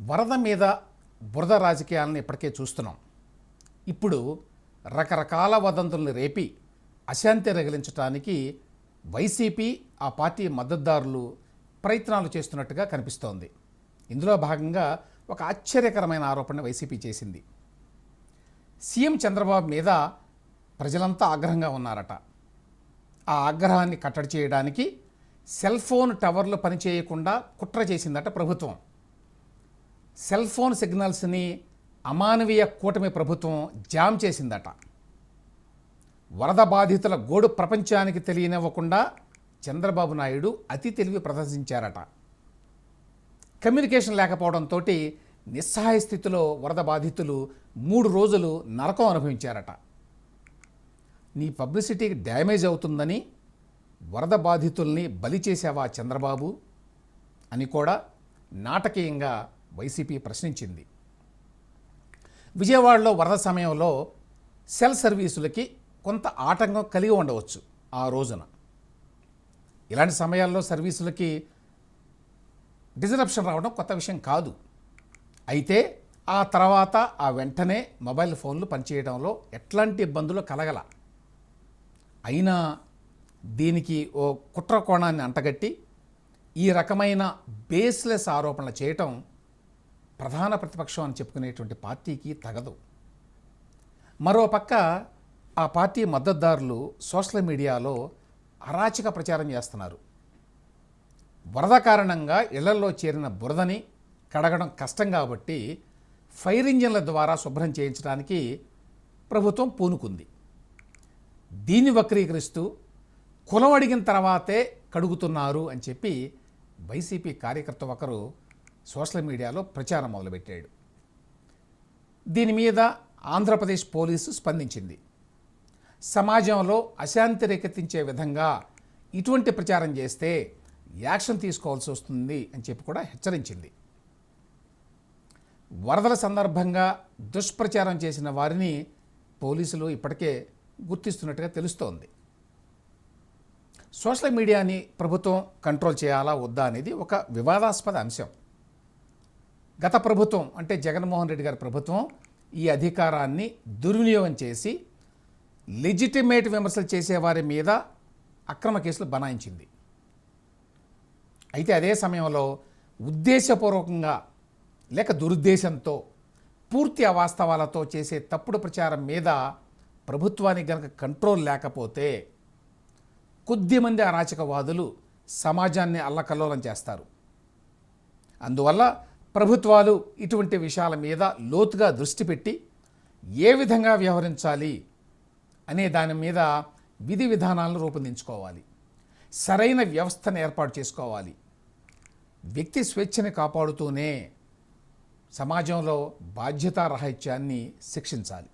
వరద మీద బురద రాజకీయాలను ఇప్పటికే చూస్తున్నాం. ఇప్పుడు రకరకాల వదంతుల్ని రేపి అశాంతి రగిలించడానికి వైసీపీ ఆ పార్టీ మద్దతుదారులు ప్రయత్నాలు చేస్తున్నట్టుగా కనిపిస్తోంది. ఇందులో భాగంగా ఒక ఆశ్చర్యకరమైన ఆరోపణ వైసీపీ చేసింది. సీఎం చంద్రబాబు మీద ప్రజలంతా ఆగ్రహంగా ఉన్నారట. ఆ ఆగ్రహాన్ని కట్టడి చేయడానికి సెల్ ఫోన్ టవర్లు పనిచేయకుండా కుట్ర చేసిందట ప్రభుత్వం. సెల్ ఫోన్ సిగ్నల్స్ని అమానవీయ కూటమి ప్రభుత్వం జామ్ చేసిందట. వరద బాధితుల గోడు ప్రపంచానికి తెలియనివ్వకుండా చంద్రబాబు నాయుడు అతి తెలివి ప్రదర్శించారట. కమ్యూనికేషన్ లేకపోవడంతో నిస్సహాయ స్థితిలో వరద బాధితులు మూడు రోజులు నరకం అనుభవించారట. నీ పబ్లిసిటీకి డ్యామేజ్ అవుతుందని వరద బాధితుల్ని బలి చేశావా చంద్రబాబు? అని కూడా నాటకీయంగా వైసీపీ ప్రశ్నించింది. విజయవాడలో వరద సమయంలో సెల్ సర్వీసులకి కొంత ఆటంకం కలిగి ఉండవచ్చు ఆ రోజున. ఇలాంటి సమయాల్లో సర్వీసులకి డిజరప్షన్ రావడం కొత్త విషయం కాదు. అయితే ఆ తర్వాత ఆ వెంటనే మొబైల్ ఫోన్లు పనిచేయడంలో ఎట్లాంటి ఇబ్బందులు కలగల. అయినా దీనికి ఓ కుట్ర కోణాన్ని అంటగట్టి ఈ రకమైన బేస్లెస్ ఆరోపణలు చేయటం ప్రధాన ప్రతిపక్షం అని చెప్పుకునేటువంటి పార్టీకి తగదు. మరోపక్క ఆ పార్టీ మద్దతుదారులు సోషల్ మీడియాలో అరాచక ప్రచారం చేస్తున్నారు. వరద కారణంగా ఇళ్ళలో చేరిన బురదని కడగడం కష్టం కాబట్టి ఫైర్ ఇంజిన్ల ద్వారా శుభ్రం చేయించడానికి ప్రభుత్వం పూనుకుంది. దీన్ని వక్రీకరిస్తూ కులం అడిగిన తర్వాతే కడుగుతున్నారు అని చెప్పి వైసీపీ కార్యకర్త ఒకరు సోషల్ మీడియాలో ప్రచారం మొదలుపెట్టాడు. దీని మీద ఆంధ్రప్రదేశ్ పోలీసు స్పందించింది. సమాజంలో అశాంతి రేకెత్తించే విధంగా ఇటువంటి ప్రచారం చేస్తే యాక్షన్ తీసుకోవాల్సి వస్తుంది అని చెప్పి కూడా హెచ్చరించింది. వరదల సందర్భంగా దుష్ప్రచారం చేసిన వారిని పోలీసులు ఇప్పటికే గుర్తిస్తున్నట్టుగా తెలుస్తోంది. సోషల్ మీడియాని ప్రభుత్వం కంట్రోల్ చేయాలా వద్దా అనేది ఒక వివాదాస్పద అంశం. గత ప్రభుత్వం అంటే జగన్మోహన్ రెడ్డి గారి ప్రభుత్వం ఈ అధికారాన్ని దుర్వినియోగం చేసి లెజిటిమేట్ విమర్శలు చేసేవారి మీద అక్రమ కేసులు బనాయించింది. అయితే అదే సమయంలో ఉద్దేశపూర్వకంగా లేక దురుద్దేశంతో పూర్తి అవాస్తవాలతో చేసే తప్పుడు ప్రచారం మీద ప్రభుత్వానికి గనక కంట్రోల్ లేకపోతే కొద్దిమంది అరాచకవాదులు సమాజాన్ని అల్లకల్లోలం చేస్తారు. అందువల్ల ప్రభుత్వాలు ఇటువంటి విషయాల మీద లోతుగా దృష్టి పెట్టి ఏ విధంగా వ్యవహరించాలి అనే దాని మీద విధి విధానాలను రూపొందించుకోవాలి. సరైన వ్యవస్థను ఏర్పాటు చేసుకోవాలి. వ్యక్తి స్వేచ్ఛని కాపాడుతూనే సమాజంలో బాధ్యతారాహిత్యాన్ని శిక్షించాలి.